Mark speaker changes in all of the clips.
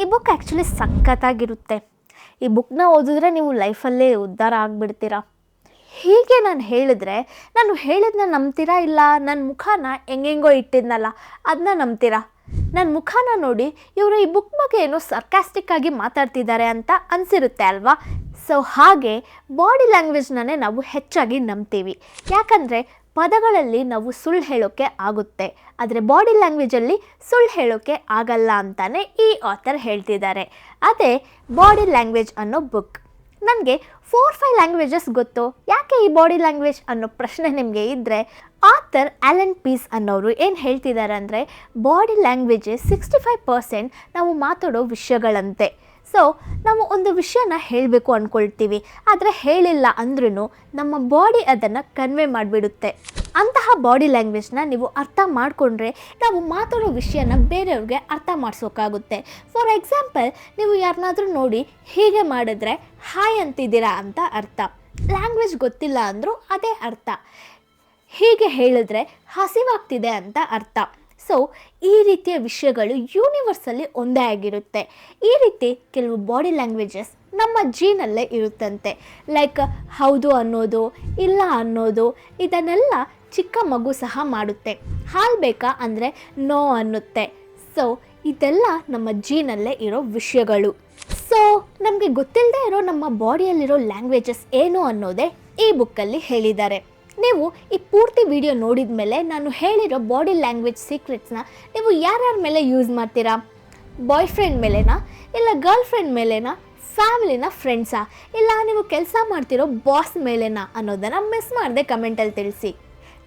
Speaker 1: ಈ book actually ಸಖತ್ತಾಗಿರುತ್ತೆ. ಈ ಬುಕ್ನ ಓದಿದ್ರೆ ನೀವು ಲೈಫಲ್ಲೇ ಉದ್ಧಾರ ಆಗಿಬಿಡ್ತೀರಾ? ಹೀಗೆ ನಾನು ಹೇಳಿದ್ರೆ, ನಾನು ಹೇಳಿದ್ನ ನಂಬ್ತೀರಾ ಇಲ್ಲ? ನನ್ನ ಮುಖನ ಹೆಂಗೆಂಗೋ ಇಟ್ಟಿದ್ನಲ್ಲ ಅದನ್ನ ನಂಬ್ತೀರಾ? ನನ್ನ ಮುಖನ ನೋಡಿ ಇವರು ಈ ಬುಕ್ ಬಗ್ಗೆ ಏನೋ ಸರ್ಕಾಸ್ಟಿಕ್ ಆಗಿ ಮಾತಾಡ್ತಿದ್ದಾರೆ ಅಂತ ಅನಿಸಿರುತ್ತೆ ಅಲ್ವಾ? ಸೊ ಹಾಗೆ ಬಾಡಿ ಲ್ಯಾಂಗ್ವೇಜ್ನೇ ನಾವು ಹೆಚ್ಚಾಗಿ ನಂಬ್ತೀವಿ. ಯಾಕಂದರೆ ಪದಗಳಲ್ಲಿ ನಾವು ಸುಳ್ಳು ಹೇಳೋಕ್ಕೆ ಆಗುತ್ತೆ, ಆದರೆ ಬಾಡಿ ಲ್ಯಾಂಗ್ವೇಜಲ್ಲಿ ಸುಳ್ಳು ಹೇಳೋಕ್ಕೆ ಆಗಲ್ಲ ಅಂತಾನೆ ಈ ಆಥರ್ ಹೇಳ್ತಿದ್ದಾರೆ. ಅದೇ ಬಾಡಿ ಲ್ಯಾಂಗ್ವೇಜ್ ಅನ್ನೋ ಬುಕ್ ನನಗೆ ಫೋರ್ ಫೈವ್ ಲ್ಯಾಂಗ್ವೇಜಸ್ ಗೊತ್ತು. ಯಾಕೆ ಈ ಬಾಡಿ ಲ್ಯಾಂಗ್ವೇಜ್ ಅನ್ನೋ ಪ್ರಶ್ನೆ ನಿಮಗೆ ಇದ್ದರೆ ಆಥರ್ ಆ್ಯಲನ್ ಪೀಸ್ ಅನ್ನೋರು ಏನು ಹೇಳ್ತಿದ್ದಾರೆ ಅಂದರೆ body languages sixty five percent ನಾವು ಮಾತಾಡೋ ವಿಷಯಗಳಂತೆ. ಸೊ ನಾವು ಒಂದು ವಿಷಯನ ಹೇಳಬೇಕು ಅಂದ್ಕೊಳ್ತೀವಿ ಆದರೆ ಹೇಳಿಲ್ಲ ಅಂದ್ರೂ ನಮ್ಮ ಬಾಡಿ ಅದನ್ನು ಕನ್ವೆ ಮಾಡಿಬಿಡುತ್ತೆ. ಅಂತಹ ಬಾಡಿ ಲ್ಯಾಂಗ್ವೇಜ್ನ ನೀವು ಅರ್ಥ ಮಾಡಿಕೊಂಡ್ರೆ ನಾವು ಮಾತಾಡೋ ವಿಷಯನ ಬೇರೆಯವ್ರಿಗೆ ಅರ್ಥ ಮಾಡಿಸೋಕ್ಕಾಗುತ್ತೆ ಫಾರ್ ಎಕ್ಸಾಂಪಲ್ ನೀವು ಯಾರನ್ನಾದರೂ ನೋಡಿ ಹೀಗೆ ಮಾಡಿದ್ರೆ ಹಾಯ್ ಅಂತಿದ್ದೀರಾ ಅಂತ ಅರ್ಥ. ಲ್ಯಾಂಗ್ವೇಜ್ ಗೊತ್ತಿಲ್ಲ ಅಂದರೂ ಅದೇ ಅರ್ಥ. ಹೀಗೆ ಹೇಳಿದ್ರೆ ಹಸಿವಾಗ್ತಿದೆ ಅಂತ ಅರ್ಥ. ಸೊ ಈ ರೀತಿಯ ವಿಷಯಗಳು ಯೂನಿವರ್ಸಲ್ಲಿ ಒಂದೇ ಆಗಿರುತ್ತೆ. ಈ ರೀತಿ ಕೆಲವು ಬಾಡಿ ಲ್ಯಾಂಗ್ವೇಜಸ್ ನಮ್ಮ ಜೀನಲ್ಲೇ ಇರುತ್ತಂತೆ. ಲೈಕ್ ಹೌದು ಅನ್ನೋದು, ಇಲ್ಲ ಅನ್ನೋದು, ಇದನ್ನೆಲ್ಲ ಚಿಕ್ಕ ಮಗು ಸಹ ಮಾಡುತ್ತೆ. ಹಾಲು ಬೇಕಾ ಅಂದರೆ ನೋ ಅನ್ನುತ್ತೆ. ಸೊ ಇದೆಲ್ಲ ನಮ್ಮ ಜೀನಲ್ಲೇ ಇರೋ ವಿಷಯಗಳು. ಸೊ ನಮಗೆ ಗೊತ್ತಿಲ್ಲದೆ ಇರೋ ನಮ್ಮ ಬಾಡಿಯಲ್ಲಿರೋ ಲ್ಯಾಂಗ್ವೇಜಸ್ ಏನು ಅನ್ನೋದೇ ಈ ಬುಕ್ಕಲ್ಲಿ ಹೇಳಿದ್ದಾರೆ. ನೀವು ಈ ಪೂರ್ತಿ ವಿಡಿಯೋ ನೋಡಿದ ಮೇಲೆ ನಾನು ಹೇಳಿರೋ ಬಾಡಿ ಲ್ಯಾಂಗ್ವೇಜ್ ಸೀಕ್ರೆಟ್ಸ್ನ ನೀವು ಯಾರ್ಯಾರ ಮೇಲೆ ಯೂಸ್ ಮಾಡ್ತೀರಾ? ಬಾಯ್ ಫ್ರೆಂಡ್ ಮೇಲೆನಾ? ಇಲ್ಲ ಗರ್ಲ್ ಫ್ರೆಂಡ್ ಮೇಲೆನಾ ಫ್ಯಾಮಿಲಿನ ಫ್ರೆಂಡ್ಸಾ ಇಲ್ಲ ನೀವು ಕೆಲಸ ಮಾಡ್ತಿರೋ ಬಾಸ್ ಮೇಲೆನಾ ಅನ್ನೋದನ್ನು ಮಿಸ್ ಮಾಡದೆ ಕಮೆಂಟಲ್ಲಿ ತಿಳಿಸಿ.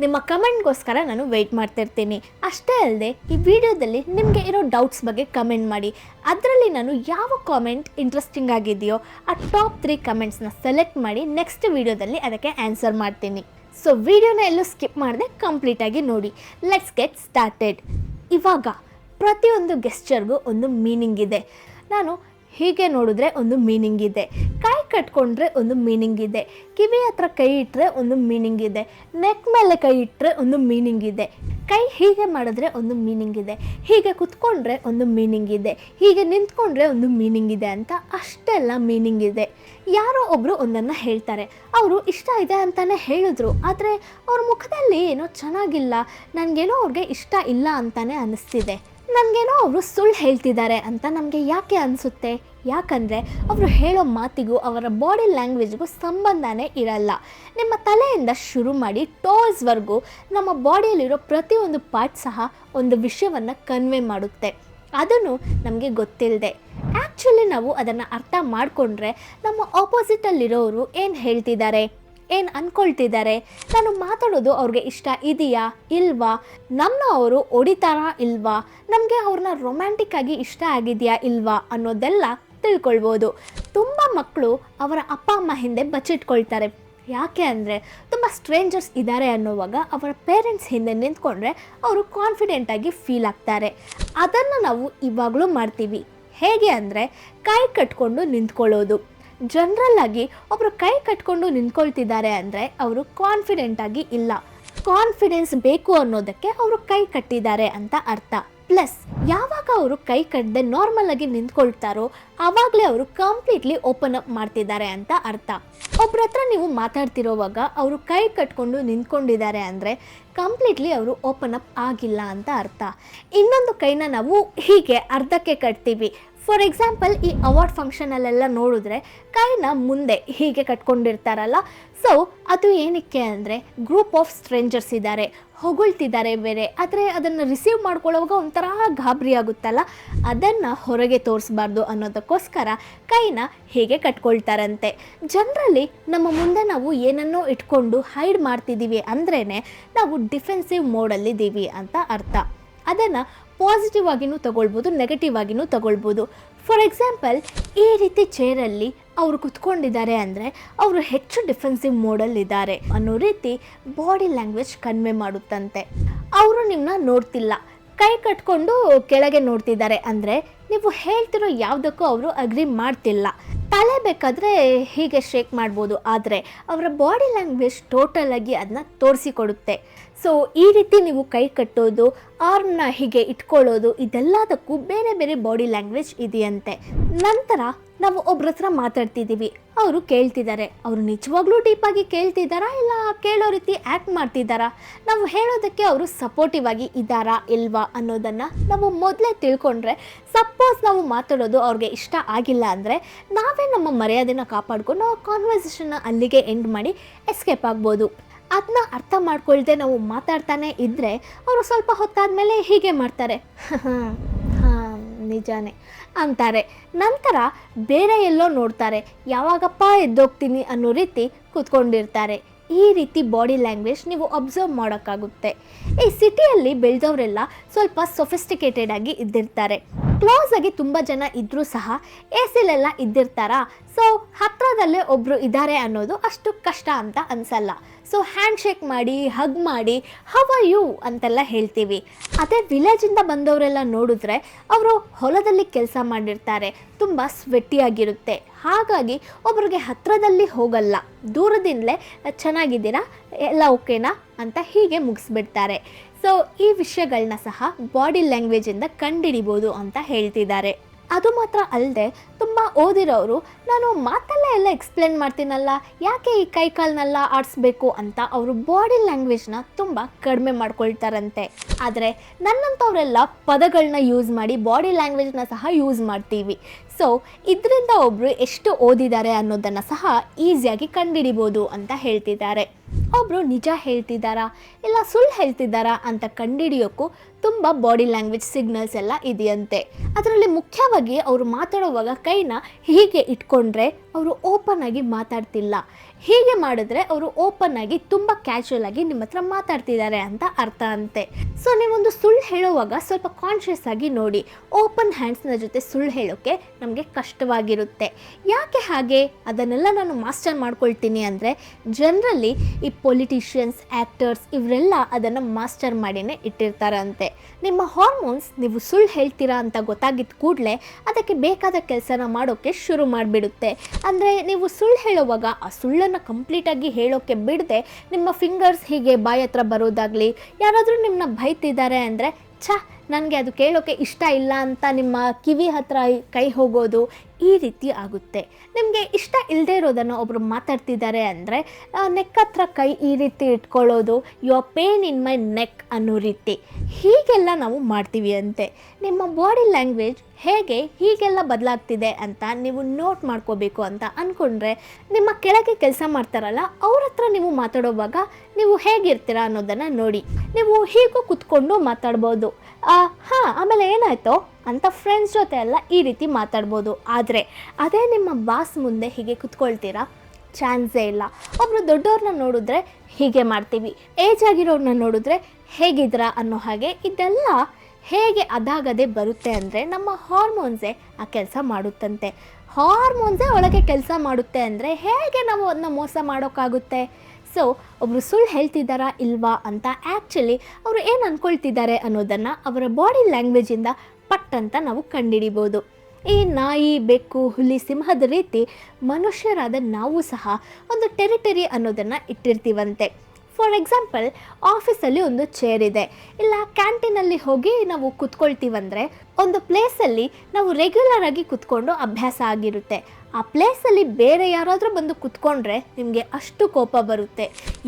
Speaker 1: ನಿಮ್ಮ ಕಮೆಂಟ್ಗೋಸ್ಕರ ನಾನು ವೆಯ್ಟ್ ಮಾಡ್ತಿರ್ತೀನಿ. ಅಷ್ಟೇ ಅಲ್ಲದೆ ಈ ವಿಡಿಯೋದಲ್ಲಿ ನಿಮಗೆ ಇರೋ ಡೌಟ್ಸ್ ಬಗ್ಗೆ ಕಮೆಂಟ್ ಮಾಡಿ. ಅದರಲ್ಲಿ ನಾನು ಯಾವ ಕಾಮೆಂಟ್ ಇಂಟ್ರೆಸ್ಟಿಂಗ್ ಆಗಿದೆಯೋ ಆ ಟಾಪ್ ತ್ರೀ ಕಮೆಂಟ್ಸ್ನ ಸೆಲೆಕ್ಟ್ ಮಾಡಿ ನೆಕ್ಸ್ಟ್ ವಿಡಿಯೋದಲ್ಲಿ ಅದಕ್ಕೆ ಆನ್ಸರ್ ಮಾಡ್ತೀನಿ. ಸೊ ವಿಡಿಯೋನ ಎಲ್ಲೂ ಸ್ಕಿಪ್ ಮಾಡದೆ ಕಂಪ್ಲೀಟಾಗಿ ನೋಡಿ. ಲೆಟ್ಸ್ ಗೆಟ್ ಸ್ಟಾರ್ಟೆಡ್ ಇವಾಗ, ಪ್ರತಿಯೊಂದು ಗೆಸ್ಚರ್ಗೂ ಒಂದು ಮೀನಿಂಗ್ ಇದೆ. ನಾನು ಹೀಗೆ ನೋಡಿದ್ರೆ ಒಂದು ಮೀನಿಂಗ್ ಇದೆ. ಕೈ ಕಟ್ಕೊಂಡ್ರೆ ಒಂದು ಮೀನಿಂಗ್ ಇದೆ. ಕಿವಿ ಹತ್ರ ಕೈ ಇಟ್ಟರೆ ಒಂದು ಮೀನಿಂಗ್ ಇದೆ. ನೆಕ್ ಮೇಲೆ ಕೈ ಇಟ್ಟರೆ ಒಂದು ಮೀನಿಂಗ್ ಇದೆ. ಕೈ ಹೀಗೆ ಮಾಡಿದ್ರೆ ಒಂದು ಮೀನಿಂಗ್ ಇದೆ. ಹೀಗೆ ಕುತ್ಕೊಂಡ್ರೆ ಒಂದು ಮೀನಿಂಗ್ ಇದೆ. ಹೀಗೆ ನಿಂತ್ಕೊಂಡ್ರೆ ಒಂದು ಮೀನಿಂಗ್ ಇದೆ ಅಂತ ಅಷ್ಟೆಲ್ಲ ಮೀನಿಂಗ್ ಇದೆ. ಯಾರೋ ಒಬ್ಬರು ಒಂದನ್ನು ಹೇಳ್ತಾರೆ. ಅವರು ಇಷ್ಟ ಇದೆ ಅಂತಲೇ ಹೇಳಿದ್ರು. ಆದರೆ ಅವ್ರ ಮುಖದಲ್ಲಿ ಏನೋ ಚೆನ್ನಾಗಿಲ್ಲ. ನನಗೇನೋ ಅವ್ರಿಗೆ ಇಷ್ಟ ಇಲ್ಲ ಅಂತಲೇ ಅನ್ನಿಸ್ತಿದೆ ನನಗೇನೋ ಅವರು ಸುಳ್ಳು ಹೇಳ್ತಿದ್ದಾರೆ ಅಂತ ನಮಗೆ ಯಾಕೆ ಅನಿಸುತ್ತೆ? ಯಾಕಂದರೆ ಅವರು ಹೇಳೋ ಮಾತಿಗೂ ಅವರ ಬಾಡಿ ಲ್ಯಾಂಗ್ವೇಜ್ಗೂ ಸಂಬಂಧನೇ ಇರಲ್ಲ. ನಿಮ್ಮ ತಲೆಯಿಂದ ಶುರು ಮಾಡಿ ಟೋಸ್ವರೆಗೂ ನಮ್ಮ ಬಾಡಿಯಲ್ಲಿರೋ ಪ್ರತಿಯೊಂದು ಪಾರ್ಟ್ ಸಹ ಒಂದು ವಿಷಯವನ್ನು ಕನ್ವೆ ಮಾಡುತ್ತೆ. ಅದನ್ನು ನಮಗೆ ಗೊತ್ತಿಲ್ಲದೆ ಆ್ಯಕ್ಚುಲಿ ನಾವು ಅದನ್ನು ಅರ್ಥ ಮಾಡಿಕೊಂಡ್ರೆ ನಮ್ಮ ಆಪೋಸಿಟಲ್ಲಿರೋರು ಏನು ಹೇಳ್ತಿದ್ದಾರೆ? ಏನು ಅಂದ್ಕೊಳ್ತಿದ್ದಾರೆ ನಾನು ಮಾತಾಡೋದು ಅವ್ರಿಗೆ ಇಷ್ಟ ಇದೆಯಾ? ಇಲ್ವಾ? ನಮ್ಮನ್ನ ಅವರು ಹೊಡಿತಾರಾ ಇಲ್ವಾ? ನಮಗೆ ಅವ್ರನ್ನ ರೊಮ್ಯಾಂಟಿಕ್ ಆಗಿ ಇಷ್ಟ ಆಗಿದೆಯಾ ಇಲ್ವಾ ಅನ್ನೋದೆಲ್ಲ ತಿಳ್ಕೊಳ್ಬೋದು. ತುಂಬ ಮಕ್ಕಳು ಅವರ ಅಪ್ಪ, ಅಮ್ಮ ಹಿಂದೆ ಬಚ್ಚಿಟ್ಕೊಳ್ತಾರೆ. ಯಾಕೆ ಅಂದರೆ ತುಂಬ ಸ್ಟ್ರೇಂಜರ್ಸ್ ಇದ್ದಾರೆ ಅನ್ನೋವಾಗ ಅವರ ಪೇರೆಂಟ್ಸ್ ಹಿಂದೆ ನಿಂತ್ಕೊಂಡ್ರೆ ಅವರು ಕಾನ್ಫಿಡೆಂಟಾಗಿ ಫೀಲ್ ಆಗ್ತಾರೆ. ಅದನ್ನು ನಾವು ಇವಾಗಲೂ ಮಾಡ್ತೀವಿ. ಹೇಗೆ ಅಂದರೆ ಕೈ ಕಟ್ಕೊಂಡು ನಿಂತ್ಕೊಳ್ಳೋದು. ಜನರಲ್ ಆಗಿ ಒಬ್ಬರು ಕೈ ಕಟ್ಕೊಂಡು ನಿಂತ್ಕೊಳ್ತಿದ್ದಾರೆ ಅಂದರೆ ಅವರು ಕಾನ್ಫಿಡೆಂಟ್ ಆಗಿ ಇಲ್ಲ. ಕಾನ್ಫಿಡೆನ್ಸ್ ಬೇಕು ಅನ್ನೋದಕ್ಕೆ ಅವರು ಕೈ ಕಟ್ಟಿದ್ದಾರೆ ಅಂತ ಅರ್ಥ. ಪ್ಲಸ್ ಯಾವಾಗ ಅವರು ಕೈ ಕಟ್ಟದೆ ನಾರ್ಮಲ್ ಆಗಿ ನಿಂತ್ಕೊಳ್ತಾರೋ ಆವಾಗಲೇ ಅವರು ಕಂಪ್ಲೀಟ್ಲಿ ಓಪನ್ ಅಪ್ ಮಾಡ್ತಿದ್ದಾರೆ ಅಂತ ಅರ್ಥ. ಒಬ್ರ ಹತ್ರ ನೀವು ಮಾತಾಡ್ತಿರೋವಾಗ ಅವರು ಕೈ ಕಟ್ಕೊಂಡು ನಿಂತ್ಕೊಂಡಿದ್ದಾರೆ ಅಂದರೆ ಕಂಪ್ಲೀಟ್ಲಿ ಅವರು ಓಪನ್ ಅಪ್ ಆಗಿಲ್ಲ ಅಂತ ಅರ್ಥ. ಇನ್ನೊಂದು ಕೈನ ನಾವು ಹೀಗೆ ಅರ್ಧಕ್ಕೆ ಕಟ್ತೀವಿ. ಫಾರ್ ಎಕ್ಸಾಂಪಲ್ ಈ ಅವಾರ್ಡ್ ಫಂಕ್ಷನಲ್ಲೆಲ್ಲ ನೋಡಿದ್ರೆ ಕೈನ ಮುಂದೆ ಹೀಗೆ ಕಟ್ಕೊಂಡಿರ್ತಾರಲ್ಲ. ಸೊ ಅದು ಏನಕ್ಕೆ ಅಂದರೆ ಗ್ರೂಪ್ ಆಫ್ ಸ್ಟ್ರೇಂಜರ್ಸ್ ಇದ್ದಾರೆ, ಹೊಗಳ್ತಿದ್ದಾರೆ ಬೇರೆ. ಆದರೆ ಅದನ್ನು ರಿಸೀವ್ ಮಾಡ್ಕೊಳ್ಳೋವಾಗ ಒಂಥರ ಗಾಬರಿ ಆಗುತ್ತಲ್ಲ? ಅದನ್ನು ಹೊರಗೆ ತೋರಿಸ್ಬಾರ್ದು ಅನ್ನೋದಕ್ಕೋಸ್ಕರ ಕೈನ ಹೀಗೆ ಕಟ್ಕೊಳ್ತಾರಂತೆ. ಜನರಲ್ಲಿ ನಮ್ಮ ಮುಂದೆ ನಾವು ಏನನ್ನೋ ಇಟ್ಕೊಂಡು ಹೈಡ್ ಮಾಡ್ತಿದ್ದೀವಿ ಅಂದ್ರೇ ನಾವು ಡಿಫೆನ್ಸಿವ್ ಮೋಡಲ್ಲಿದ್ದೀವಿ ಅಂತ ಅರ್ಥ. ಅದನ್ನು ಪಾಸಿಟಿವ್ ಆಗಿನೂ ತಗೊಳ್ಬೋದು ನೆಗೆಟಿವ್ ಆಗಿನೂ ತಗೊಳ್ಬೋದು. ಫಾರ್ ಎಕ್ಸಾಂಪಲ್ ಈ ರೀತಿ ಚೇರಲ್ಲಿ ಅವರು ಕುತ್ಕೊಂಡಿದ್ದಾರೆ ಅಂದರೆ ಅವರು ಹೆಚ್ಚು ಡಿಫೆನ್ಸಿವ್ ಮೋಡಲ್ಲಿದ್ದಾರೆ ಅನ್ನೋ ರೀತಿ ಬಾಡಿ ಲ್ಯಾಂಗ್ವೇಜ್ ಕನ್ವೆ ಮಾಡುತ್ತಂತೆ. ಅವರು ನಿಮ್ಮನ್ನ ನೋಡ್ತಿಲ್ಲ. ಕೈ ಕಟ್ಕೊಂಡು ಕೆಳಗೆ ನೋಡ್ತಿದ್ದಾರೆ ಅಂದರೆ ನೀವು ಹೇಳ್ತಿರೋ ಯಾವುದಕ್ಕೂ ಅವರು ಅಗ್ರಿ ಮಾಡ್ತಿಲ್ಲ. ತಲೆ ಬೇಕಾದರೆ ಹೀಗೆ ಶೇಕ್ ಮಾಡ್ಬೋದು, ಆದರೆ ಅವರ ಬಾಡಿ ಲ್ಯಾಂಗ್ವೇಜ್ ಟೋಟಲ್ ಆಗಿ ಅದನ್ನ ತೋರಿಸಿಕೊಡುತ್ತೆ. ಸೊ ಈ ರೀತಿ ನೀವು ಕೈ ಕಟ್ಟೋದು ಆರ್ಮ್ನ ಹೀಗೆ ಇಟ್ಕೊಳ್ಳೋದು, ಇದೆಲ್ಲದಕ್ಕೂ ಬೇರೆ ಬೇರೆ ಬಾಡಿ ಲ್ಯಾಂಗ್ವೇಜ್ ಇದೆಯಂತೆ. ನಂತರ ನಾವು ಒಬ್ರ ಹತ್ರ ಮಾತಾಡ್ತಿದ್ದೀವಿ. ಅವರು ಕೇಳ್ತಿದ್ದಾರೆ. ಅವರು ನಿಜವಾಗ್ಲೂ ಡೀಪಾಗಿ ಕೇಳ್ತಿದ್ದಾರಾ? ಇಲ್ಲ, ಕೇಳೋ ರೀತಿ ಆ್ಯಕ್ಟ್ ಮಾಡ್ತಿದ್ದಾರಾ? ನಾವು ಹೇಳೋದಕ್ಕೆ ಅವರು ಸಪೋರ್ಟಿವ್ ಆಗಿ ಇದ್ದಾರಾ ಇಲ್ವಾ ಅನ್ನೋದನ್ನು ನಾವು ಮೊದಲೇ ತಿಳ್ಕೊಂಡ್ರೆ ಸಪೋಸ್ ನಾವು ಮಾತಾಡೋದು ಅವ್ರಿಗೆ ಇಷ್ಟ ಆಗಿಲ್ಲ ಅಂದರೆ ನಾವೇ ನಮ್ಮ ಮರ್ಯಾದೆನ ಕಾಪಾಡ್ಕೊಂಡು ಆ ಕಾನ್ವರ್ಸೇಷನ್ನ ಅಲ್ಲಿಗೆ ಎಂಡ್ ಮಾಡಿ ಎಸ್ಕೇಪ್ ಆಗ್ಬೋದು. ಅದನ್ನ ಅರ್ಥ ಮಾಡ್ಕೊಳ್ದೆ ನಾವು ಮಾತಾಡ್ತಾನೆ ಇದ್ದರೆ ಅವರು ಸ್ವಲ್ಪ ಹೊತ್ತಾದ ಮೇಲೆ ಹೀಗೆ ಮಾಡ್ತಾರೆ. ಹಾಂ ನಿಜಾನೇ ಅಂತಾರೆ. ನಂತರ ಬೇರೆ ಎಲ್ಲೋ ನೋಡ್ತಾರೆ, ಯಾವಾಗಪ್ಪ ಎದ್ದೋಗ್ತೀನಿ ಅನ್ನೋ ರೀತಿ ಕೂತ್ಕೊಂಡಿರ್ತಾರೆ. ಈ ರೀತಿ ಬಾಡಿ ಲ್ಯಾಂಗ್ವೇಜ್ ನೀವು ಅಬ್ಸರ್ವ್ ಮಾಡೋಕ್ಕಾಗುತ್ತೆ. ಈ ಸಿಟಿಯಲ್ಲಿ ಬೆಳೆದವರೆಲ್ಲ ಸ್ವಲ್ಪ ಸೊಫಿಸ್ಟಿಕೇಟೆಡ್ ಆಗಿ ಇದ್ದಿರ್ತಾರೆ. ಕ್ಲೋಸ್ ಆಗಿ ತುಂಬ ಜನ ಇದ್ದರೂ ಸಹ ಎ ಸಿಲೆಲ್ಲ ಇದ್ದಿರ್ತಾರಾ? ಸೊ ಹತ್ರದಲ್ಲೇ ಒಬ್ಬರು ಇದ್ದಾರೆ ಅನ್ನೋದು ಅಷ್ಟು ಕಷ್ಟ ಅಂತ ಅನ್ಸಲ್ಲ. ಸೊ ಹ್ಯಾಂಡ್ ಶೇಕ್ ಮಾಡಿ ಹಗ್ ಮಾಡಿ ಹವ ಯು ಅಂತೆಲ್ಲ ಹೇಳ್ತೀವಿ. ಅದೇ ವಿಲೇಜಿಂದ ಬಂದವರೆಲ್ಲ ನೋಡಿದ್ರೆ ಅವರು ಹೊಲದಲ್ಲಿ ಕೆಲಸ ಮಾಡಿರ್ತಾರೆ. ತುಂಬ ಸ್ವೆಟ್ಟಿಯಾಗಿರುತ್ತೆ ಹಾಗಾಗಿ ಒಬ್ರಿಗೆ ಹತ್ರದಲ್ಲಿ ಹೋಗಲ್ಲ. ದೂರದಿಂದಲೇ, ಚೆನ್ನಾಗಿದ್ದೀರಾ? ಎಲ್ಲ ಓಕೆನಾ ಅಂತ ಹೀಗೆ ಮುಗಿಸ್ಬಿಡ್ತಾರೆ. ಸೊ ಈ ವಿಷಯಗಳನ್ನ ಸಹ ಬಾಡಿ ಲ್ಯಾಂಗ್ವೇಜಿಂದ ಕಂಡಿಡಿಬೋದು ಅಂತ ಹೇಳ್ತಿದ್ದಾರೆ. ಅದು ಮಾತ್ರ ಅಲ್ಲದೆ ತುಂಬ ಓದಿರೋರು, ನಾನು ಮಾತಲ್ಲೇ ಎಲ್ಲ ಎಕ್ಸ್ಪ್ಲೇನ್ ಮಾಡ್ತೀನಲ್ಲ, ಯಾಕೆ ಈ ಕೈ ಕಾಲನ್ನೆಲ್ಲ ಆಡಿಸ್ಬೇಕು? ಅಂತ ಅವರು ಬಾಡಿ ಲ್ಯಾಂಗ್ವೇಜ್ನ ತುಂಬ ಕಡಿಮೆ ಮಾಡ್ಕೊಳ್ತಾರಂತೆ. ಆದರೆ ನನ್ನಂಥವರೆಲ್ಲ ಪದಗಳನ್ನ ಯೂಸ್ ಮಾಡಿ ಬಾಡಿ ಲ್ಯಾಂಗ್ವೇಜ್ನ ಸಹ ಯೂಸ್ ಮಾಡ್ತೀವಿ. ಸೊ ಇದರಿಂದ ಒಬ್ಬರು ಎಷ್ಟು ಓದಿದ್ದಾರೆ ಅನ್ನೋದನ್ನು ಸಹ ಈಸಿಯಾಗಿ ಕಂಡಿಡಿಬೋದು ಅಂತ ಹೇಳ್ತಿದ್ದಾರೆ. ಒಬ್ಬರು ನಿಜ ಹೇಳ್ತಿದ್ದಾರಾ ಇಲ್ಲ ಸುಳ್ಳು ಹೇಳ್ತಿದ್ದಾರಾ ಅಂತ ಕಂಡುಹಿಡಿಯೋಕ್ಕೂ ತುಂಬ ಬಾಡಿ ಲ್ಯಾಂಗ್ವೇಜ್ ಸಿಗ್ನಲ್ಸ್ ಎಲ್ಲ ಇದೆಯಂತೆ. ಅದರಲ್ಲಿ ಮುಖ್ಯವಾಗಿ ಅವರು ಮಾತಾಡುವಾಗ ಕೈನ ಹೀಗೆ ಇಟ್ಕೊಂಡ್ರೆ ಅವರು ಓಪನ್ ಆಗಿ ಮಾತಾಡ್ತಿಲ್ಲ. ಹೀಗೆ ಮಾಡಿದ್ರೆ ಅವರು ಓಪನ್ ಆಗಿ ತುಂಬ ಕ್ಯಾಶುವಲ್ ಆಗಿ ನಿಮ್ಮ ಹತ್ರ ಮಾತಾಡ್ತಿದ್ದಾರೆ ಅಂತ ಅರ್ಥ ಅಂತೆ. ಸೊ ನೀವೊಂದು ಸುಳ್ಳು ಹೇಳುವಾಗ ಸ್ವಲ್ಪ ಕಾನ್ಷಿಯಸ್ ಆಗಿ ನೋಡಿ. ಓಪನ್ ಹ್ಯಾಂಡ್ಸ್ನ ಜೊತೆ ಸುಳ್ಳು ಹೇಳೋಕ್ಕೆ ನಮಗೆ ಕಷ್ಟವಾಗಿರುತ್ತೆ. ಯಾಕೆ ಹಾಗೆ? ಅದನ್ನೆಲ್ಲ ನಾನು ಮಾಸ್ಟರ್ ಮಾಡ್ಕೊಳ್ತೀನಿ ಅಂದರೆ ಜನರಲಿ ಈ ಪೊಲಿಟಿಷಿಯನ್ಸ್ ಆ್ಯಕ್ಟರ್ಸ್ ಇವರೆಲ್ಲ ಅದನ್ನು ಮಾಸ್ಟರ್ ಮಾಡಿನೇ ಇಟ್ಟಿರ್ತಾರಂತೆ. ನಿಮ್ಮ ಹಾರ್ಮೋನ್ಸ್ ನೀವು ಸುಳ್ಳು ಹೇಳ್ತೀರಾ ಅಂತ ಗೊತ್ತಾಗಿದ್ದ ಕೂಡಲೇ ಅದಕ್ಕೆ ಬೇಕಾದ ಕೆಲಸನ ಮಾಡೋಕ್ಕೆ ಶುರು ಮಾಡಿಬಿಡುತ್ತೆ. ಅಂದರೆ ನೀವು ಸುಳ್ಳು ಹೇಳುವಾಗ ಆ ಸುಳ್ಳನ್ನು ಕಂಪ್ಲೀಟಾಗಿ ಹೇಳೋಕ್ಕೆ ಬಿಡದೆ ನಿಮ್ಮ ಫಿಂಗರ್ಸ್ ಹೀಗೆ ಬಾಯತ್ರ ಬರೋದಾಗಲಿ, ಯಾರಾದರೂ ನಿಮ್ಮನ್ನ ಬೈತಿದ್ದಾರೆ ಅಂದರೆ, ಛ ನನಗೆ ಅದು ಕೇಳೋಕ್ಕೆ ಇಷ್ಟ ಇಲ್ಲ ಅಂತ ನಿಮ್ಮ ಕಿವಿ ಹತ್ರ ಕೈ ಹೋಗೋದು ಈ ರೀತಿ ಆಗುತ್ತೆ. ನಿಮಗೆ ಇಷ್ಟ ಇಲ್ಲದೆ ಇರೋದನ್ನು ಒಬ್ಬರು ಮಾತಾಡ್ತಿದ್ದಾರೆ ಅಂದರೆ ನೆಕ್ ಹತ್ರ ಕೈ ಈ ರೀತಿ ಇಟ್ಕೊಳ್ಳೋದು you are pain in my neck ಅನ್ನೋ ರೀತಿ. ಹೀಗೆಲ್ಲ ನಾವು ಮಾಡ್ತೀವಿ ಅಂತೆ. ನಿಮ್ಮ ಬಾಡಿ ಲ್ಯಾಂಗ್ವೇಜ್ ಹೇಗೆ ಹೀಗೆಲ್ಲ ಬದಲಾಗ್ತಿದೆ ಅಂತ ನೀವು ನೋಟ್ ಮಾಡ್ಕೋಬೇಕು ಅಂತ ಅಂದ್ಕೊಂಡ್ರೆ ನಿಮ್ಮ ಕೆಳಗೆ ಕೆಲಸ ಮಾಡ್ತಾರಲ್ಲ, ಅವ್ರ ಹತ್ರ ನೀವು ಮಾತಾಡೋವಾಗ ನೀವು ಹೇಗಿರ್ತೀರಾ ಅನ್ನೋದನ್ನು ನೋಡಿ. ನೀವು ಹೀಗೂ ಕುತ್ಕೊಂಡು ಮಾತಾಡ್ಬೋದು. ಹಾಂ, ಆಮೇಲೆ ಏನಾಯಿತು? ಅಂತ ಫ್ರೆಂಡ್ಸ್ ಜೊತೆ ಎಲ್ಲ ಈ ರೀತಿ ಮಾತಾಡ್ಬೋದು. ಆದರೆ, ಅದೇ ನಿಮ್ಮ ಬಾಸ್ ಮುಂದೆ ಹೀಗೆ ಕುತ್ಕೊಳ್ತೀರಾ? ಚಾನ್ಸೇ ಇಲ್ಲ. ಒಬ್ಬರು ದೊಡ್ಡವ್ರನ್ನ ನೋಡಿದ್ರೆ ಹೀಗೆ ಮಾಡ್ತೀವಿ. ಏಜ್ ಆಗಿರೋರನ್ನ ನೋಡಿದ್ರೆ ಹೇಗಿದ್ರಾ ಅನ್ನೋ ಹಾಗೆ ಇದೆಲ್ಲ ಹೇಗೆ ಅದಾಗದೆ ಬರುತ್ತೆ ಅಂದರೆ ನಮ್ಮ ಹಾರ್ಮೋನ್ಸೇ ಆ ಕೆಲಸ ಮಾಡುತ್ತಂತೆ. ಹಾರ್ಮೋನ್ಸೇ ಒಳಗೆ ಕೆಲಸ ಮಾಡುತ್ತೆ ಅಂದರೆ ಹೇಗೆ ನಾವು ಅದನ್ನ ಮೋಸ ಮಾಡೋಕ್ಕಾಗುತ್ತೆ? ಸೊ ಒಬ್ಬರು ಸುಳ್ಳು ಹೇಳ್ತಿದ್ದಾರಾ ಇಲ್ವಾ ಅಂತ ಆ್ಯಕ್ಚುಲಿ ಅವರು ಏನು ಅಂದ್ಕೊಳ್ತಿದ್ದಾರೆ ಅನ್ನೋದನ್ನು ಅವರ ಬಾಡಿ ಲ್ಯಾಂಗ್ವೇಜಿಂದ ಪಟ್ ಅಂತ ನಾವು ಕಂಡುಹಿಡಿಬೋದು ಈ ನಾಯಿ, ಬೆಕ್ಕು, ಹುಲಿ, ಸಿಂಹದ ರೀತಿ ಮನುಷ್ಯರಾದ ನಾವು ಸಹ ಒಂದು ಟೆರಿಟರಿ ಅನ್ನೋದನ್ನು ಇಟ್ಟಿರ್ತೀವಂತೆ. ಫಾರ್ ಎಕ್ಸಾಂಪಲ್ ಆಫೀಸಲ್ಲಿ ಒಂದು ಚೇರ್ ಇದೆ. ಇಲ್ಲ ಕ್ಯಾಂಟೀನಲ್ಲಿ ಹೋಗಿ ನಾವು ಕುತ್ಕೊಳ್ತೀವಂದರೆ ಒಂದು ಪ್ಲೇಸಲ್ಲಿ ನಾವು ರೆಗ್ಯುಲರ್ ಆಗಿ ಕುತ್ಕೊಂಡು ಅಭ್ಯಾಸ ಆಗಿರುತ್ತೆ. ಆ ಪ್ಲೇಸಲ್ಲಿ ಬೇರೆ ಯಾರಾದರೂ ಬಂದು ಕುತ್ಕೊಂಡ್ರೆ ನಿಮಗೆ ಅಷ್ಟು ಕೋಪ ಬರುತ್ತೆ.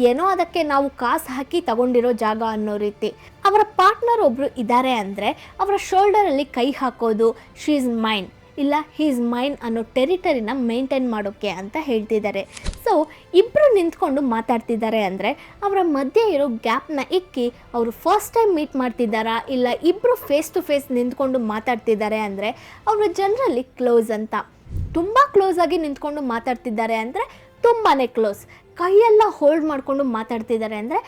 Speaker 1: ಏನೋ ಅದಕ್ಕೆ ನಾವು ಕಾಸು ಹಾಕಿ ತಗೊಂಡಿರೋ ಜಾಗ ಅನ್ನೋ ರೀತಿ. ಅವರ ಪಾರ್ಟ್ನರ್ ಒಬ್ಬರು ಇದ್ದಾರೆ ಅಂದರೆ, ಅವರ ಶೋಲ್ಡರಲ್ಲಿ ಕೈ ಹಾಕೋದು ಶೀ ಇಸ್ ಮೈಂಡ್ ಇಲ್ಲ ಹೀಸ್ ಮೈನ್ ಅನ್ನೋ ಟೆರಿಟರಿನ ಮೇಂಟೈನ್ ಮಾಡೋಕ್ಕೆ ಅಂತ ಹೇಳ್ತಿದ್ದಾರೆ. ಸೊ ಇಬ್ಬರು ನಿಂತ್ಕೊಂಡು ಮಾತಾಡ್ತಿದ್ದಾರೆ ಅಂದರೆ, ಅವರ ಮಧ್ಯೆ ಇರೋ ಗ್ಯಾಪ್ನ ಇಕ್ಕಿ ಅವರು ಫಸ್ಟ್ ಟೈಮ್ ಮೀಟ್ ಮಾಡ್ತಿದ್ದಾರಾ, ಇಲ್ಲ ಇಬ್ಬರು ಫೇಸ್ ಟು ಫೇಸ್ ನಿಂತ್ಕೊಂಡು ಮಾತಾಡ್ತಿದ್ದಾರೆ ಅಂದರೆ, ಅವರು ಜನರಲ್ಲಿ ಕ್ಲೋಸ್ ಅಂತ. ತುಂಬ ಕ್ಲೋಸ್ ಆಗಿ ನಿಂತ್ಕೊಂಡು ಮಾತಾಡ್ತಿದ್ದಾರೆ ಅಂದರೆ ತುಂಬಾ ಕ್ಲೋಸ್ ಕೈಯೆಲ್ಲ ಹೋಲ್ಡ್ ಮಾಡಿಕೊಂಡು ಮಾತಾಡ್ತಿದ್ದಾರೆ ಅಂದರೆ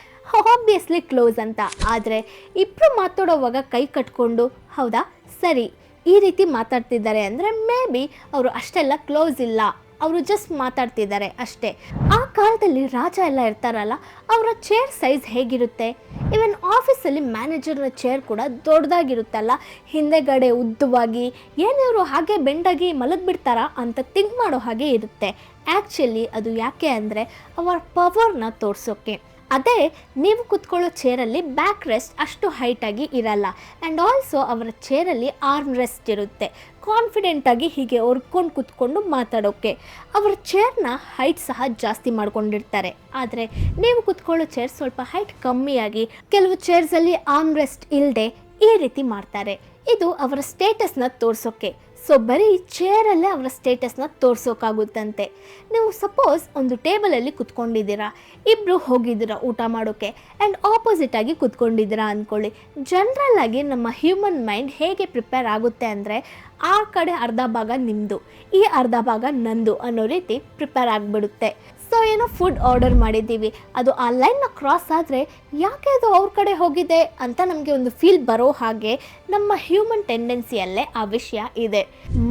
Speaker 1: ಆಬ್ವಿಯಸ್ಲಿ ಕ್ಲೋಸ್ ಅಂತ. ಆದರೆ ಇಬ್ಬರು ಮಾತಾಡೋವಾಗ ಕೈ ಕಟ್ಕೊಂಡು, ಹೌದಾ? ಸರಿ. ಈ ರೀತಿ ಮಾತಾಡ್ತಿದ್ದಾರೆ ಅಂದರೆ ಮೇ ಬಿ ಅವರು ಅಷ್ಟೆಲ್ಲ ಕ್ಲೋಸ್ ಇಲ್ಲ. ಅವರು ಜಸ್ಟ್ ಮಾತಾಡ್ತಿದ್ದಾರೆ ಅಷ್ಟೇ. ಆ ಕಾಲದಲ್ಲಿ ರಾಜ ಎಲ್ಲ ಇರ್ತಾರಲ್ಲ, ಅವರ ಚೇರ್ ಸೈಜ್ ಹೇಗಿರುತ್ತೆ? ಈವನ್ ಆಫೀಸಲ್ಲಿ ಮ್ಯಾನೇಜರ್ನ ಚೇರ್ ಕೂಡ ದೊಡ್ಡದಾಗಿರುತ್ತಲ್ಲ. ಹಿಂದೆಗಡೆ ಉದ್ದವಾಗಿ ಏನಿವರು ಹಾಗೆ ಬೆಂಡಾಗಿ ಮಲಗಿಬಿಡ್ತಾರಾ ಅಂತ ತಿಂಕ್ ಮಾಡೋ ಹಾಗೆ ಇರುತ್ತೆ. ಆ್ಯಕ್ಚುಲಿ ಅದು ಯಾಕೆ ಅಂದರೆ, ಅವರ ಪವರ್ನ ತೋರಿಸೋಕ್ಕೆ ಅದೇ, ನೀವು ಕುತ್ಕೊಳ್ಳೋ ಚೇರಲ್ಲಿ ಬ್ಯಾಕ್ ರೆಸ್ಟ್ ಅಷ್ಟು ಹೈಟಾಗಿ ಇರಲ್ಲ. ಆ್ಯಂಡ್ ಆಲ್ಸೋ ಅವರ ಚೇರಲ್ಲಿ ಆರ್ಮ್ ರೆಸ್ಟ್ ಇರುತ್ತೆ. ಕಾನ್ಫಿಡೆಂಟಾಗಿ ಹೀಗೆ ಹೊರ್ಕೊಂಡು ಕುತ್ಕೊಂಡು ಮಾತಾಡೋಕ್ಕೆ ಅವರ ಚೇರ್ನ ಹೈಟ್ ಸಹ ಜಾಸ್ತಿ ಮಾಡ್ಕೊಂಡಿರ್ತಾರೆ. ಆದರೆ ನೀವು ಕೂತ್ಕೊಳ್ಳೋ ಚೇರ್ ಸ್ವಲ್ಪ ಹೈಟ್ ಕಮ್ಮಿಯಾಗಿ ಕೆಲವು ಚೇರ್ಸಲ್ಲಿ ಆರ್ಮ್ ರೆಸ್ಟ್ ಇಲ್ಲದೆ ಈ ರೀತಿ ಮಾಡ್ತಾರೆ. ಇದು ಅವರ ಸ್ಟೇಟಸ್ನ ತೋರಿಸೋಕ್ಕೆ ಸೊ ಬರೀ ಚೇರಲ್ಲೇ ಅವರ ಸ್ಟೇಟಸ್ನ ತೋರಿಸೋಕ್ಕಾಗುತ್ತಂತೆ ನೀವು ಸಪೋಸ್ ಒಂದು ಟೇಬಲಲ್ಲಿ ಕುತ್ಕೊಂಡಿದ್ದೀರಾ. ಇಬ್ಬರು ಹೋಗಿದ್ದೀರಾ ಊಟ ಮಾಡೋಕ್ಕೆ ಆ್ಯಂಡ್ ಆಪೋಸಿಟಾಗಿ ಕುತ್ಕೊಂಡಿದ್ದೀರಾ ಅಂದ್ಕೊಳ್ಳಿ. ಜನರಲ್ ಆಗಿ ನಮ್ಮ ಹ್ಯೂಮನ್ ಮೈಂಡ್ ಹೇಗೆ ಪ್ರಿಪೇರ್ ಆಗುತ್ತೆ ಅಂದರೆ, ಆ ಕಡೆ ಅರ್ಧ ಭಾಗ ನಿಮ್ಮದು ಈ ಅರ್ಧ ಭಾಗ ನಂದು ಅನ್ನೋ ರೀತಿ ಪ್ರಿಪೇರ್ ಆಗಿಬಿಡುತ್ತೆ. ಸೊ ಏನೋ ಫುಡ್ ಆರ್ಡರ್ ಮಾಡಿದ್ದೀವಿ. ಅದು ಆ ಲೈನ್ನ ಕ್ರಾಸ್ ಆದರೆ ಯಾಕೆ ಅದು ಅವ್ರ ಕಡೆ ಹೋಗಿದೆ ಅಂತ ನಮಗೆ ಒಂದು ಫೀಲ್ ಬರೋ ಹಾಗೆ ನಮ್ಮ ಹ್ಯೂಮನ್ ಟೆಂಡೆನ್ಸಿಯಲ್ಲೇ ಆ ವಿಷಯ ಇದೆ.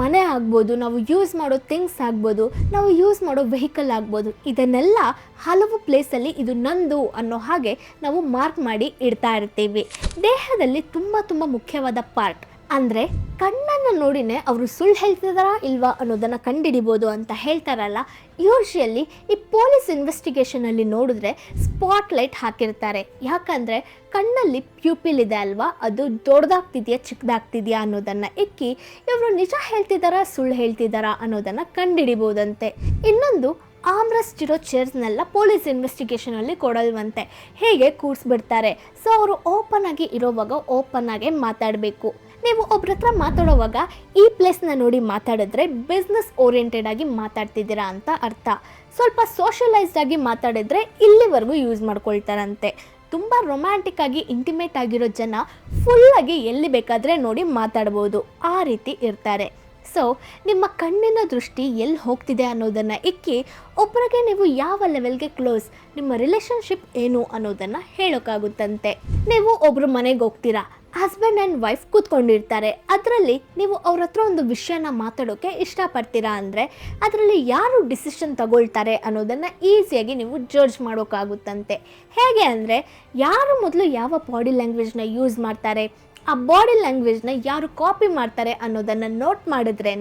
Speaker 1: ಮನೆ ಆಗ್ಬೋದು, ನಾವು ಯೂಸ್ ಮಾಡೋ ಥಿಂಗ್ಸ್ ಆಗ್ಬೋದು, ನಾವು ಯೂಸ್ ಮಾಡೋ ವೆಹಿಕಲ್ ಆಗ್ಬೋದು, ಇದನ್ನೆಲ್ಲ ಹಲವು ಪ್ಲೇಸಲ್ಲಿ ಇದು ನಂದು ಅನ್ನೋ ಹಾಗೆ ನಾವು ಮಾರ್ಕ್ ಮಾಡಿ ಇಡ್ತಾ ಇರ್ತೀವಿ. ದೇಹದಲ್ಲಿ ತುಂಬ ತುಂಬ ಮುಖ್ಯವಾದ ಪಾರ್ಟ್ ಅಂದರೆ ಕಣ್ಣನ್ನು ನೋಡಿನೇ ಅವರು ಸುಳ್ಳು ಹೇಳ್ತಿದಾರಾ ಇಲ್ವಾ ಅನ್ನೋದನ್ನು ಕಂಡುಹಿಡಿಬೋದು ಅಂತ ಹೇಳ್ತಾರಲ್ಲ. ಯೂಶ್ವಲಿ ಈ ಪೊಲೀಸ್ ಇನ್ವೆಸ್ಟಿಗೇಷನಲ್ಲಿ ನೋಡಿದ್ರೆ ಸ್ಪಾಟ್ಲೈಟ್ ಹಾಕಿರ್ತಾರೆ. ಯಾಕಂದರೆ ಕಣ್ಣಲ್ಲಿ ಪ್ಯೂಪಿಲ್ ಇದೆ ಅಲ್ವಾ? ಅದು ದೊಡ್ಡದಾಗ್ತಿದೆಯಾ, ಚಿಕ್ಕದಾಗ್ತಿದೆಯಾ ಅನ್ನೋದನ್ನು ಇಕ್ಕಿ ಇವರು ನಿಜ ಹೇಳ್ತಿದ್ದಾರಾ ಸುಳ್ಳು ಹೇಳ್ತಿದ್ದಾರಾ ಅನ್ನೋದನ್ನು ಕಂಡುಹಿಡಿಬೋದಂತೆ ಇನ್ನೊಂದು ಆಮ್ರೆಸ್ಟ್ ಇರೋ ಚೇರ್ಸ್ನೆಲ್ಲ ಪೊಲೀಸ್ ಇನ್ವೆಸ್ಟಿಗೇಷನಲ್ಲಿ ಕೊಡಲ್ವಂತೆ. ಹೇಗೆ ಕೂರಿಸ್ಬಿಡ್ತಾರೆ? ಸೊ ಅವರು ಓಪನ್ ಆಗಿ ಇರೋವಾಗ ಓಪನ್ ಆಗಿ ಮಾತಾಡಬೇಕು. ನೀವು ಒಬ್ರ ಹತ್ರ ಮಾತಾಡೋವಾಗ ಈ ಪ್ಲೇಸ್ನ ನೋಡಿ ಮಾತಾಡಿದ್ರೆ ಬಿಸ್ನೆಸ್ ಓರಿಯೆಂಟೆಡ್ ಆಗಿ ಮಾತಾಡ್ತಿದ್ದೀರಾ ಅಂತ ಅರ್ಥ. ಸ್ವಲ್ಪ ಸೋಷಲೈಸ್ಡ್ ಆಗಿ ಮಾತಾಡಿದ್ರೆ ಇಲ್ಲಿವರೆಗೂ ಯೂಸ್ ಮಾಡ್ಕೊಳ್ತಾರಂತೆ. ತುಂಬ ರೊಮ್ಯಾಂಟಿಕ್ ಆಗಿ ಇಂಟಿಮೇಟ್ ಆಗಿರೋ ಜನ ಫುಲ್ಲಾಗಿ ಎಲ್ಲಿ ಬೇಕಾದರೆ ನೋಡಿ ಮಾತಾಡ್ಬೋದು. ಆ ರೀತಿ ಇರ್ತಾರೆ. ಸೊ, ನಿಮ್ಮ ಕಣ್ಣಿನ ದೃಷ್ಟಿ ಎಲ್ಲಿ ಹೋಗ್ತಿದೆ ಅನ್ನೋದನ್ನು ಇಕ್ಕಿ ಒಬ್ಬರಿಗೆ ನೀವು ಯಾವ ಲೆವೆಲ್ಗೆ ಕ್ಲೋಸ್, ನಿಮ್ಮ ರಿಲೇಷನ್ಶಿಪ್ ಏನು ಅನ್ನೋದನ್ನು ಹೇಳೋಕ್ಕಾಗುತ್ತಂತೆ. ನೀವು ಒಬ್ಬರು ಮನೆಗೆ ಹೋಗ್ತೀರಾ? ಹಸ್ಬೆಂಡ್ ಆ್ಯಂಡ್ ವೈಫ್ ಕೂತ್ಕೊಂಡಿರ್ತಾರೆ. ಅದರಲ್ಲಿ ನೀವು ಅವ್ರ ಹತ್ರ ಒಂದು ವಿಷಯನ ಮಾತಾಡೋಕ್ಕೆ ಇಷ್ಟಪಡ್ತೀರಾ ಅಂದರೆ, ಅದರಲ್ಲಿ ಯಾರು ಡಿಸಿಷನ್ ತಗೊಳ್ತಾರೆ ಅನ್ನೋದನ್ನು ಈಸಿಯಾಗಿ ನೀವು ಜಡ್ಜ್ ಮಾಡೋಕ್ಕಾಗುತ್ತಂತೆ. ಹೇಗೆ ಅಂದರೆ, ಯಾರು ಮೊದಲು ಯಾವ ಬಾಡಿ ಲ್ಯಾಂಗ್ವೇಜ್ನ ಯೂಸ್ ಮಾಡ್ತಾರೆ, ಆ ಬಾಡಿ ಲ್ಯಾಂಗ್ವೇಜ್ನ ಯಾರು ಕಾಪಿ ಮಾಡ್ತಾರೆ ಅನ್ನೋದನ್ನು ನೋಟ್ ಮಾಡಿದ್ರೇ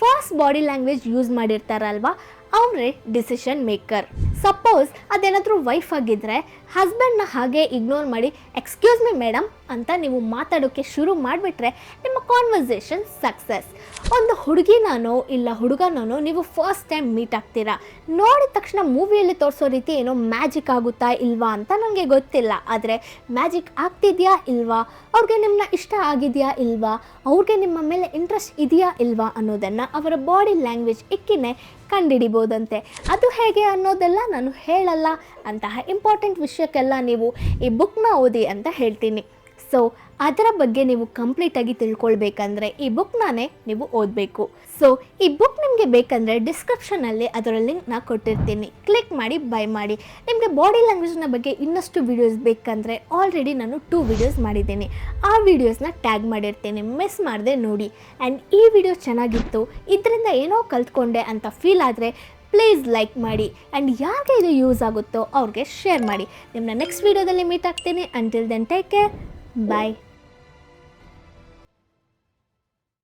Speaker 1: ಫಾಸ್ಟ್ ಬಾಡಿ ಲ್ಯಾಂಗ್ವೇಜ್ ಯೂಸ್ ಮಾಡಿರ್ತಾರಲ್ವಾ ಅವರೇ ಡಿಸಿಷನ್ ಮೇಕರ್ ಸಪೋಸ್ ಅದೇನಾದರೂ ವೈಫ್ ಆಗಿದ್ದರೆ ಹಸ್ಬೆಂಡ್ನ ಹಾಗೆ ಇಗ್ನೋರ್ ಮಾಡಿ ಎಕ್ಸ್ಕ್ಯೂಸ್ ಮಿ ಮೇಡಮ್ ಅಂತ ನೀವು ಮಾತಾಡೋಕ್ಕೆ ಶುರು ಮಾಡಿಬಿಟ್ರೆ ನಿಮ್ಮ ಕಾನ್ವರ್ಸೇಷನ್ ಸಕ್ಸಸ್ ಒಂದು ಹುಡುಗಿನಾನೋ ಇಲ್ಲ ಹುಡುಗನೋ ನೀವು ಫಸ್ಟ್ ಟೈಮ್ ಮೀಟ್ ಆಗ್ತೀರಾ. ನೋಡಿದ ತಕ್ಷಣ ಮೂವಿಯಲ್ಲಿ ತೋರಿಸೋ ರೀತಿ ಏನೋ ಮ್ಯಾಜಿಕ್ ಆಗುತ್ತಾ ಇಲ್ವಾ ಅಂತ ನನಗೆ ಗೊತ್ತಿಲ್ಲ. ಆದರೆ ಮ್ಯಾಜಿಕ್ ಆಗ್ತಿದೆಯಾ ಇಲ್ವಾ? ಅವ್ರಿಗೆ ನಿಮ್ಮನ್ನ ಇಷ್ಟ ಆಗಿದೆಯಾ ಇಲ್ವಾ? ಅವ್ರಿಗೆ ನಿಮ್ಮ ಮೇಲೆ ಇಂಟ್ರೆಸ್ಟ್ ಇದೆಯಾ ಇಲ್ವಾ ಅನ್ನೋದನ್ನು ಅವರ ಬಾಡಿ ಲ್ಯಾಂಗ್ವೇಜ್ ಇಕ್ಕಿನೇ ಕಂಡುಹಿಡಿಬೋದಂತೆ ಅದು ಹೇಗೆ ಅನ್ನೋದೆಲ್ಲ ನಾನು ಹೇಳಲ್ಲ. ಅಂತಹ ಇಂಪಾರ್ಟೆಂಟ್ ವಿಷಯಕ್ಕೆಲ್ಲ ನೀವು ಈ ಬುಕ್ನ ಓದಿ ಅಂತ ಹೇಳ್ತೀನಿ. ಸೊ ಅದರ ಬಗ್ಗೆ ನೀವು ಕಂಪ್ಲೀಟಾಗಿ ತಿಳ್ಕೊಳ್ಬೇಕಂದ್ರೆ ಈ ಬುಕ್ ನಾನೇ ನೀವು ಓದಬೇಕು. ಸೊ ಈ ಬುಕ್ ನಿಮಗೆ ಬೇಕಂದರೆ ಡಿಸ್ಕ್ರಿಪ್ಷನಲ್ಲಿ ಅದರ ಲಿಂಕ್ನ ಕೊಟ್ಟಿರ್ತೀನಿ. ಕ್ಲಿಕ್ ಮಾಡಿ ಬೈ ಮಾಡಿ. ನಿಮಗೆ ಬಾಡಿ ಲ್ಯಾಂಗ್ವೇಜ್ನ ಬಗ್ಗೆ ಇನ್ನಷ್ಟು ವಿಡಿಯೋಸ್ ಬೇಕಂದರೆ ಆಲ್ರೆಡಿ ನಾನು ಟೂ ವಿಡಿಯೋಸ್ ಮಾಡಿದ್ದೀನಿ. ಆ ವೀಡಿಯೋಸ್ನ ಟ್ಯಾಗ್ ಮಾಡಿರ್ತೀನಿ. ಮಿಸ್ ಮಾಡದೆ ನೋಡಿ. ಆ್ಯಂಡ್ ಈ ವಿಡಿಯೋ ಚೆನ್ನಾಗಿತ್ತು. ಇದರಿಂದ ಏನೋ ಕಲ್ತ್ಕೊಂಡೆ ಅಂತ ಫೀಲ್ ಆದರೆ ಪ್ಲೀಸ್ ಲೈಕ್ ಮಾಡಿ. ಆ್ಯಂಡ್ ಯಾರಿಗೆ ಇದು ಯೂಸ್ ಆಗುತ್ತೋ ಅವ್ರಿಗೆ ಶೇರ್ ಮಾಡಿ. ನಿಮ್ಮನ್ನ ನೆಕ್ಸ್ಟ್ ವಿಡಿಯೋದಲ್ಲಿ ಮೀಟ್ ಆಗ್ತೀನಿ. Until then take care bye